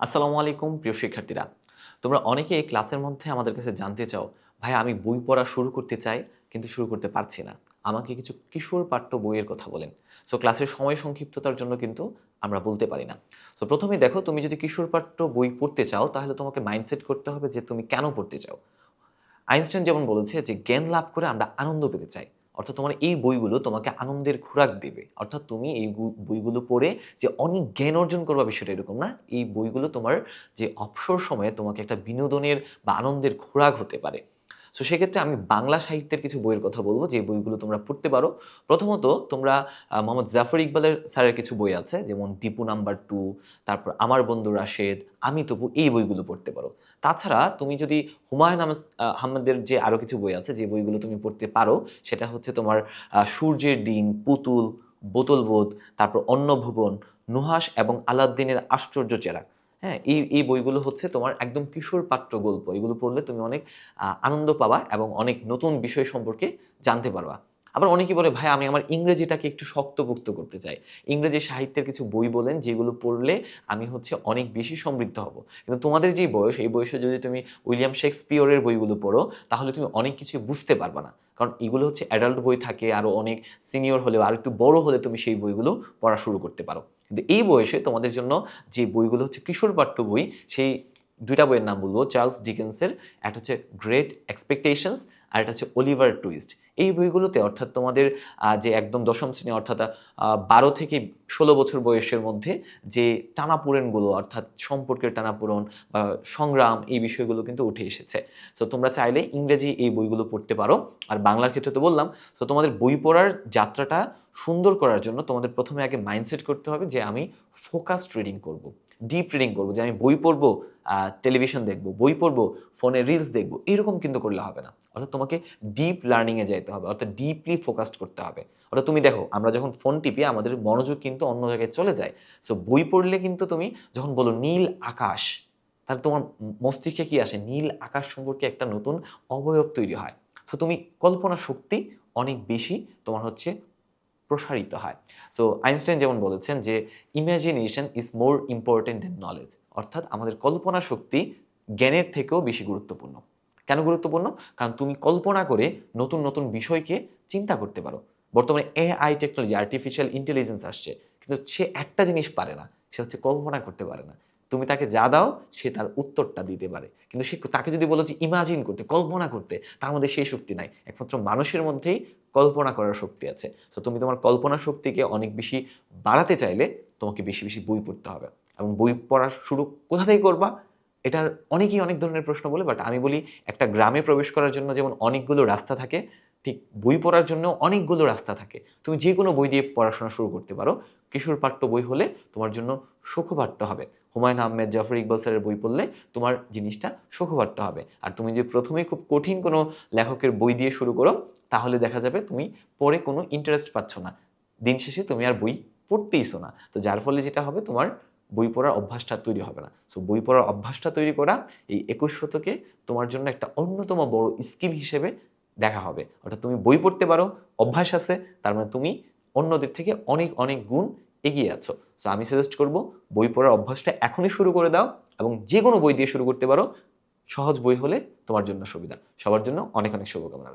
আসসালামু আলাইকুম, প্রিয় শিক্ষার্থীরা। তোমরা অনেকে এই ক্লাসের মধ্যে আমাদের কাছে জানতে চাও, ভাই, আমি বই পড়া শুরু করতে চাই, কিন্তু শুরু করতে পারছি না। আমাকে কিছু কিশোর পাঠ্য বইয়ের কথা বলেন। সো ক্লাসের সময় সংক্ষিপ্ততার জন্য কিন্তু আমরা বলতে পারি না। তো প্রথমে দেখো, তুমি যদি কিশোর পাঠ্য বই পড়তে চাও, তাহলে তোমাকে মাইন্ডসেট করতে হবে যে তুমি কেন পড়তে চাও। আইনস্টাইন যেমন বলেছে যে, জ্ঞান লাভ করে আমরা আনন্দ পেতে চাই। অর্থাৎ তোমার এই বইগুলো তোমাকে আনন্দের খোরাক দেবে। অর্থাৎ তুমি এই বইগুলো পড়ে যে অনেক জ্ঞান অর্জন করবা বিষয়টা এরকম না। এই বইগুলো তোমার যে অবসর সময়ে তোমাকে একটা বিনোদনের বা আনন্দের খোরাক হতে পারে। সো সেক্ষেত্রে আমি বাংলা সাহিত্যের কিছু বইয়ের কথা বলব যে বইগুলো তোমরা পড়তে পারো। প্রথমত তোমরা মোহাম্মদ জাফর ইকবালের স্যারের কিছু বই আছে যেমন দীপু নাম্বার টু তারপর আমার বন্ধু রাশেদ আমি তবু এই বইগুলো পড়তে পারো। তাছাড়া তুমি যদি হুমায়ুন আহমেদ আহ, আহমেদের যে আরও কিছু বই আছে যে বইগুলো তুমি পড়তে পারো সেটা হচ্ছে তোমার সূর্যের দিন পুতুল বোতলবোধ তারপর অন্নভুবন নুহাস এবং আলাদ্দিনের আশ্চর্য চেরাগ হ্যাঁ এই এই বইগুলো হচ্ছে তোমার একদম কিশোর পাত্র গল্প। এগুলো পড়লে তুমি অনেক আনন্দ পাবা এবং অনেক নতুন বিষয় সম্পর্কে জানতে পারবা। আবার অনেকে বলে, ভাই, আমি আমার ইংরেজিটাকে একটু শক্তপোক্ত করতে চাই। ইংরেজি সাহিত্যের কিছু বই বলেন, যেগুলো পড়লে আমি হচ্ছে অনেক বেশি সমৃদ্ধ হব। কিন্তু তোমাদের যে বয়স, এই বয়সে যদি তুমি উইলিয়াম শেক্সপিয়রের বইগুলো পড়ো, তাহলে তুমি অনেক কিছু বুঝতে পারবে না। কারণ এগুলো হচ্ছে অ্যাডাল্ট বই থাকে আরও অনেক সিনিয়র হলেও, আর একটু বড় হলে তুমি সেই বইগুলো পড়া শুরু করতে পারো। কিন্তু এই বয়সে তোমাদের জন্য যে বইগুলো হচ্ছে কিশোর পাঠ্য বই সেই দুইটা বইয়ের নাম বলব, চার্লস ডিকেন্সের, একটা হচ্ছে গ্রেট এক্সপেকটেশনস আর একটা হচ্ছে অলিভার টুইস্ট এই বইগুলোতে অর্থাৎ তোমাদের যে একদম দশম শ্রেণি অর্থাৎ বারো থেকে ষোলো বছর বয়সের মধ্যে যে টানাপোড়েনগুলো অর্থাৎ সম্পর্কের টানাপোড়ন বা সংগ্রাম এই বিষয়গুলো কিন্তু উঠে এসেছে। তো তোমরা চাইলে ইংরেজি এই বইগুলো পড়তে পারো। আর বাংলার ক্ষেত্রে তো বললাম তো তোমাদের বই পড়ার যাত্রাটা সুন্দর করার জন্য তোমাদের প্রথমে আগে মাইন্ডসেট করতে হবে যে আমি ফোকাসড রিডিং করব। ডিপ রিডিং করব, যে আমি বই পড়ব টেলিভিশন দেখব, বই পড়ব ফোনে রিলস দেখব, এরকম কিন্তু করলে হবে না। অর্থাৎ তোমাকে ডিপ লার্নিংয়ে যাইতে হবে, অর্থাৎ ডিপলি ফোকাসড করতে হবে। অর্থাৎ তুমি দেখো, আমরা যখন ফোন টিপি, আমাদের মনোযোগ কিন্তু অন্য জায়গায় চলে যায়। সো বই পড়লে কিন্তু তুমি যখন বলো নীল আকাশ, তাহলে তোমার মস্তিষ্কে কি আসে? নীল আকাশ সম্পর্কে একটা নতুন অবয়ব তৈরি হয়। সো তুমি কল্পনা শক্তি অনেক বেশি তোমার হচ্ছে প্রসারিত হয়। সো আইনস্টাইন যেমন বলেছেন যে imagination is more important than knowledge অর্থাৎ আমাদের কল্পনা শক্তি জ্ঞানের থেকেও বেশি গুরুত্বপূর্ণ। কেন গুরুত্বপূর্ণ? কারণ তুমি কল্পনা করে নতুন নতুন বিষয়কে চিন্তা করতে পারো। বর্তমানে এআই টেকনোলজি আর্টিফিশিয়াল ইন্টেলিজেন্স আসছে। কিন্তু সে একটা জিনিস পারে না। সে হচ্ছে কল্পনা করতে পারে না। তুমি তাকে যা দাও, সে তার উত্তরটা দিতে পারে। কিন্তু সে তাকে যদি বলো যে ইমাজিন করতে, কল্পনা করতে, তার মধ্যে সেই শক্তি নাই। একমাত্র মানুষের মধ্যেই কল্পনা করার শক্তি আছে। তো তুমি তোমার কল্পনা শক্তিকে অনেক বেশি বাড়াতে চাইলে তোমাকে বেশি বেশি বই পড়তে হবে। এবং বই পড়া শুরু কোথা থেকে করবা? এটার অনেকেই অনেক ধরনের প্রশ্ন বলে বাট আমি বলি একটা গ্রামে প্রবেশ করার জন্য যেমন অনেকগুলো রাস্তা থাকে, ঠিক বই পড়ার জন্য অনেকগুলো রাস্তা থাকে। তুমি যে কোনো বই দিয়ে পড়াশোনা শুরু করতে পারো। কিশোর পাঠ্য বই হলে তোমার জন্য সুখপাঠ্য হবে। হুমায়ুন আহমেদ, জাফর ইকবাল স্যারের বই পড়লে তোমার জিনিসটা সুখপাঠ্য হবে। আর তুমি যে প্রথমেই খুব কঠিন কোনো লেখকের বই দিয়ে শুরু করো, তাহলে দেখা যাবে তুমি পরে কোনো ইন্টারেস্ট পাচ্ছ না। দিন শেষে তুমি আর বই পড়তেইছো না। তো যার ফলে যেটা হবে, তোমার বই পড়ার অভ্যাসটা তৈরি হবে না। সো বই পড়ার অভ্যাসটা তৈরি করা এই একুশ শতকে তোমার জন্য একটা অন্যতম বড় স্কিল হিসেবে দেখা হবে। অর্থাৎ তুমি বই পড়তে পারো, অভ্যাস আছে, তার মানে তুমি অন্যদের থেকে অনেক অনেক গুণ এগিয়ে আছো। সো আমি সাজেস্ট করব, বই পড়ার অভ্যাসটা এখনই শুরু করে দাও এবং যে কোনো বই দিয়ে শুরু করতে পারো। সহজ বই হলে তোমার জন্য সুবিধা। সবার জন্য অনেক অনেক শুভকামনা।